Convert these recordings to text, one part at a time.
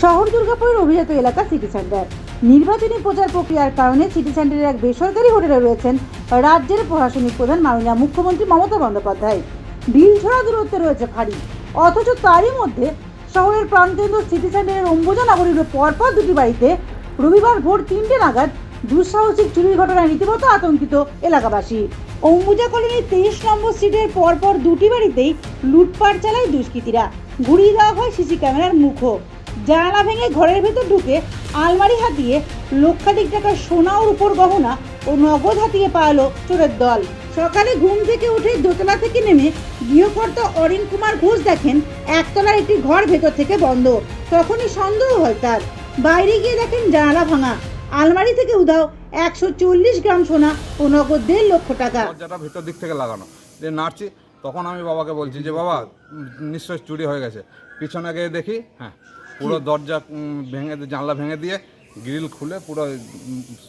শহর দুর্গাপুরের অভিজাত এলাকা সিটি সেন্টার নির্বাচনী প্রচার প্রক্রিয়ার কারণে সিটি সেন্টারের এক বেসরকারি হোটেলে রয়েছেন রাজ্যের প্রশাসনিক প্রধান মাননীয় মুখ্যমন্ত্রী মমতা বন্দ্যোপাধ্যায়। ঢিলছড়া দূরত্বে রয়েছে ভারী অথচ তারই মধ্যে শহরের প্রাণকেন্দ্র সিটি সেন্টারের অম্বুজা নগরীর পরপর দুটি বাড়িতে রবিবার ভোর তিনটে নাগাদ দুঃসাহসিক চুরির ঘটনায় রীতিমতো আতঙ্কিত এলাকাবাসী। অম্বুজা কলোনির তেইশ নম্বর সিটের পরপর দুটি বাড়িতেই লুটপাট চালায় দুষ্কৃতীরা। ঘুরিয়ে দেওয়া হয় সিসি ক্যামেরার মুখও। জানালা ভেঙে ঘরের ভেতর ঢুকে আলমারি হাতিয়ে লক্ষাধিক টাকার সোনা ও রূপোর গহনা ও নগদ হাতিয়ে পালালো চোরের দল। সকালে ঘুম থেকে উঠে দোতলা থেকে নেমে গৃহকর্তা অরিন কুমার ঘোষ দেখেন একতলার একটি ঘর ভেতর থেকে বন্ধ। তখনই সন্দেহ হয় তার। বাইরে গিয়ে দেখেন জানালা ভাঙা। আলমারি থেকে উধাও একশো চল্লিশ গ্রাম সোনা ও নগদ দেড় লক্ষ টাকা। দরজাটা ভিতর দিক থেকে লাগানো। যে নাড়ছি তখন আমি বাবাকে বলছি যে বাবা উম, নিশ্চয়ই চুরি হয়ে গেছে। পিছনে গিয়ে দেখি? হ্যাঁ। পুরো দরজা ভেঙে দিয়ে- জানলা ভেঙে দিয়ে গ্রিল খুলে পুরো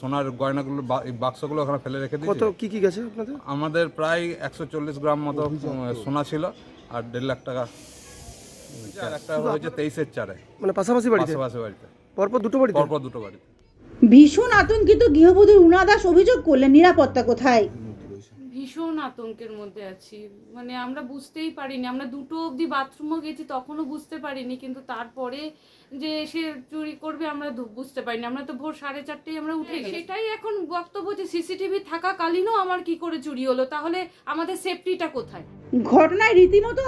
সোনার গয়নাগুলো বা- বাক্সগুলো ওখানে ফেলে রেখে কত দিয়েছে কি কি গেছে আপনাদের? আমাদের প্রায় একশো চল্লিশ গ্রাম মতো সোনা ছিল আর দেড় লাখ টাকা। একটা হয়েছে তেইশের চারে। মানে পাশাপাশি বাড়িতে? পাশাপাশি বাড়িতে। পরপর দুটো বাড়িতে? পরপর দুটো বাড়িতে। ভীষণ আতঙ্কিত গৃহবধূ রুনা দাস অভিযোগ করলেন নিরাপত্তা কোথায়? ভীষণ আতঙ্কের মধ্যে আছি। মানে আমরা বুঝতেই পারিনি আমরা দুটো অবধি বাথরুমও গেছি তখনও বুঝতে পারিনি কিন্তু তারপরে যে সে চুরি করবে আমরা বুঝতে পারিনি। আমরা তো ভোর সাড়ে চারটেই আমরা উঠে সেটাই এখন বক্তব্য যে সিসিটিভি থাকাকালীনও আমার কি করে চুরি হলো তাহলে আমাদের সেফটিটা কোথায়? ঘটনায় রীতিমতো